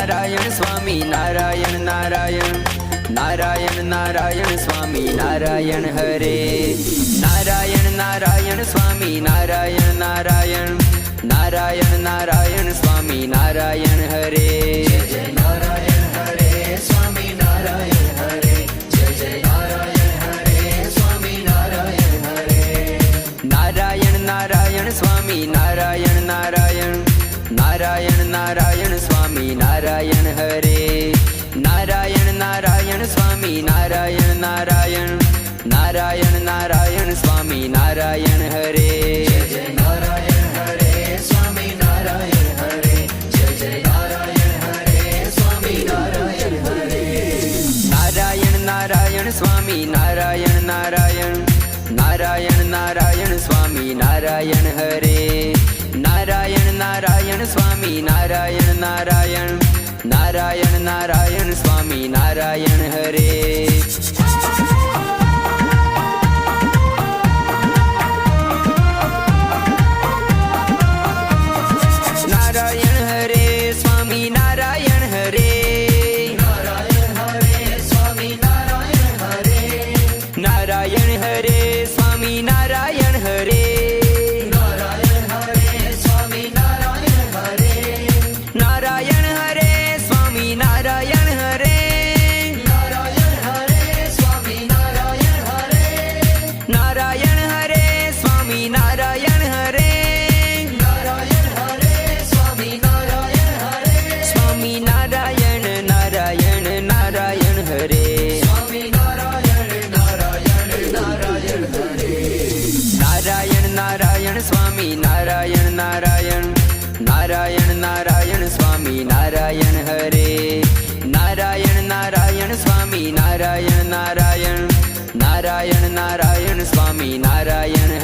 નારાયણ સ્વામી નારાયણ નારાયણ નારાયણ નારાયણ સ્વામી નારાયણ હરે નારાયણ નારાયણ સ્વામી નારાયણ નારાયણ નારાયણ નારાયણ સ્વામી નારાયણ હરે જય નારાયણ હરે સ્વામી નારાયણ હરે જય જય નારાયણ હરે સ્વામી નારાયણ હરે નારાયણ નારાયણ સ્વામી નારાયણ નારાયણ નારાયણ સ્વામી નારાયણ હરે નારાયણ હરે સ્વામી નારાયણ હરે નારાયણ હરે સ્વામી નારાયણ હરે નારાયણ નારાયણ સ્વામી નારાયણ નારાયણ નારાયણ નારાયણ સ્વામી નારાયણ હરે નારાયણ નારાયણ સ્વામી નારાયણ નારાયણ નારાયણ નારાયણ સ્વામી નારાયણ હરે સ્વામી નારાયણ નારાયણ નારાયણ નારાયણ સ્વામી, નારાયણ હરે. નારાયણ નારાયણ સ્વામી, નારાયણ નારાયણ નારાયણ નારાયણ સ્વામી, નારાયણ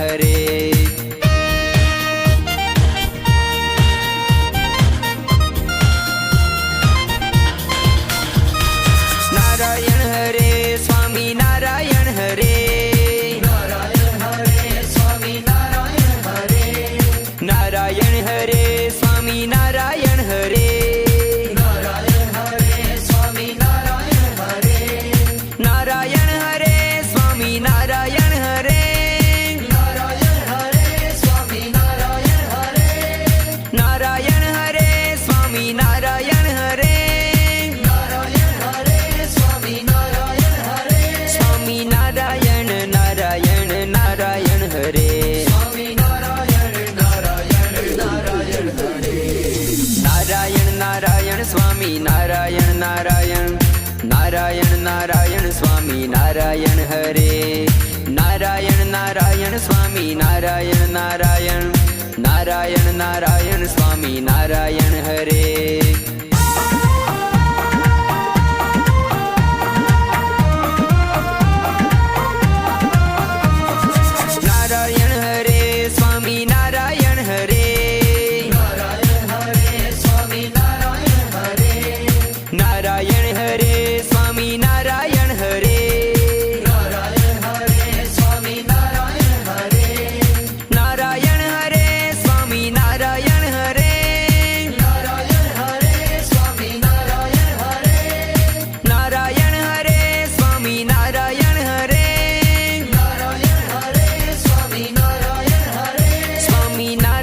નારાયણ નારાયણ સ્વામી નારાયણ હરે નારાયણ નારાયણ સ્વામી નારાયણ નારાયણ નારાયણ નારાયણ સ્વામી નારાયણ હરે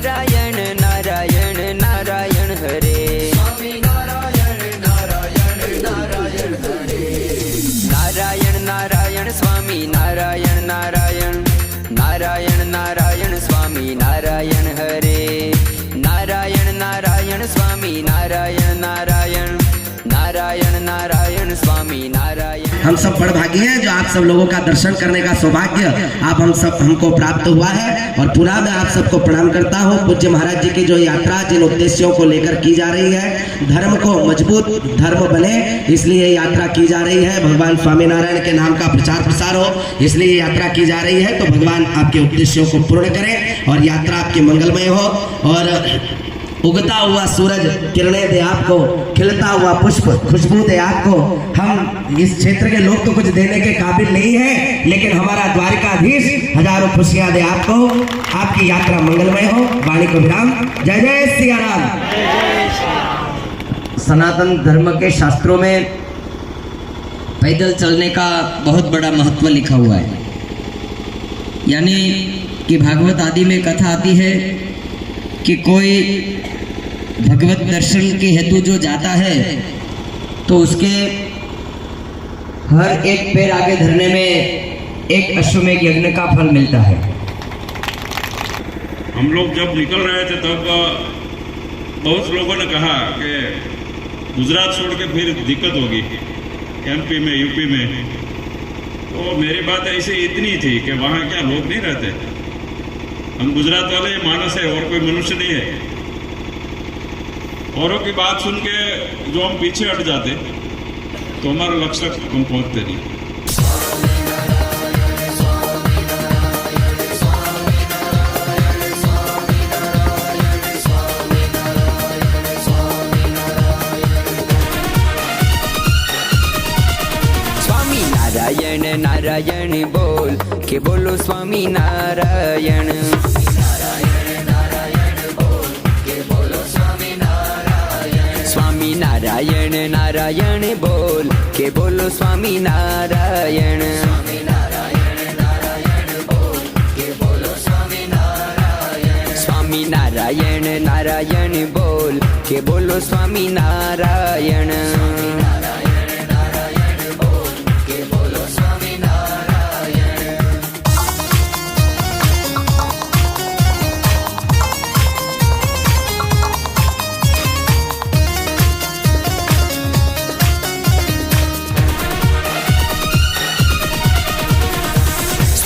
નારાયણ નારાયણ નારાયણ હરે સ્વામી નારાયણ નારાયણ નારાયણ હરે નારાયણ નારાયણ સ્વામી નારાયણ નારાયણ નારાયણ નારાયણ સ્વામી નારાયણ હરે નારાયણ નારાયણ સ્વામી નારાયણ નારાયણ નારાયણ નારાયણ સ્વામી નારાયણ हम सब बड़भागी हैं जो आप सब लोगों का दर्शन करने का सौभाग्य आप हम सब, हमको प्राप्त हुआ है। और पुनः मैं आप सबको प्रणाम करता हूँ। पूज्य महाराज जी की जो यात्रा जिन उद्देश्यों को लेकर की जा रही है, धर्म को मज़बूत धर्म बने, इसलिए यात्रा की जा रही है। भगवान स्वामीनारायण के नाम का प्रचार प्रसार हो, इसलिए यात्रा की जा रही है। तो भगवान आपके उद्देश्यों को पूर्ण करें और यात्रा आपकी मंगलमय हो। और उगता हुआ सूरज किरणें दे आपको, खिलता हुआ पुष्प, खुशबू दे आपको। हम इस क्षेत्र के लोग तो कुछ देने के काबिल नहीं है, लेकिन हमारा द्वारिकाधीश हज़ारों खुशियाँ दे आपको। आपकी यात्रा मंगलमय हो। वाणी को विराम। जय जय सिया राम सनातन धर्म के शास्त्रों में पैदल चलने का बहुत बड़ा महत्व लिखा हुआ है। यानी कि भागवत आदि में कथा आती है कि कोई भगवत दर्शन के हेतु जो जाता है तो उसके हर एक पैर आगे धरने में एक अश्वमेघ यज्ञ का फल मिलता है। हम लोग जब निकल रहे थे तब बहुत लोगों ने कहा कि गुजरात छोड़ के फिर दिक्कत होगी एमपी में यूपी में। तो मेरी बात ऐसे इतनी थी कि वहाँ क्या लोग नहीं रहते। हम गुजरात वाले, मानस है, और कोई मनुष्य नहीं है। औरों की बात सुन के जो हम पीछे हट जाते तो हमारा लक्ष्य तक हम पहुँचते नहीं। नारायण नारायण बोल, के बोलो स्वामी नारायण। બોલો સ્વામી નારાયણ સ્વામી નારાયણ નારાયણ બોલ કે બોલો સ્વામી નારાયણ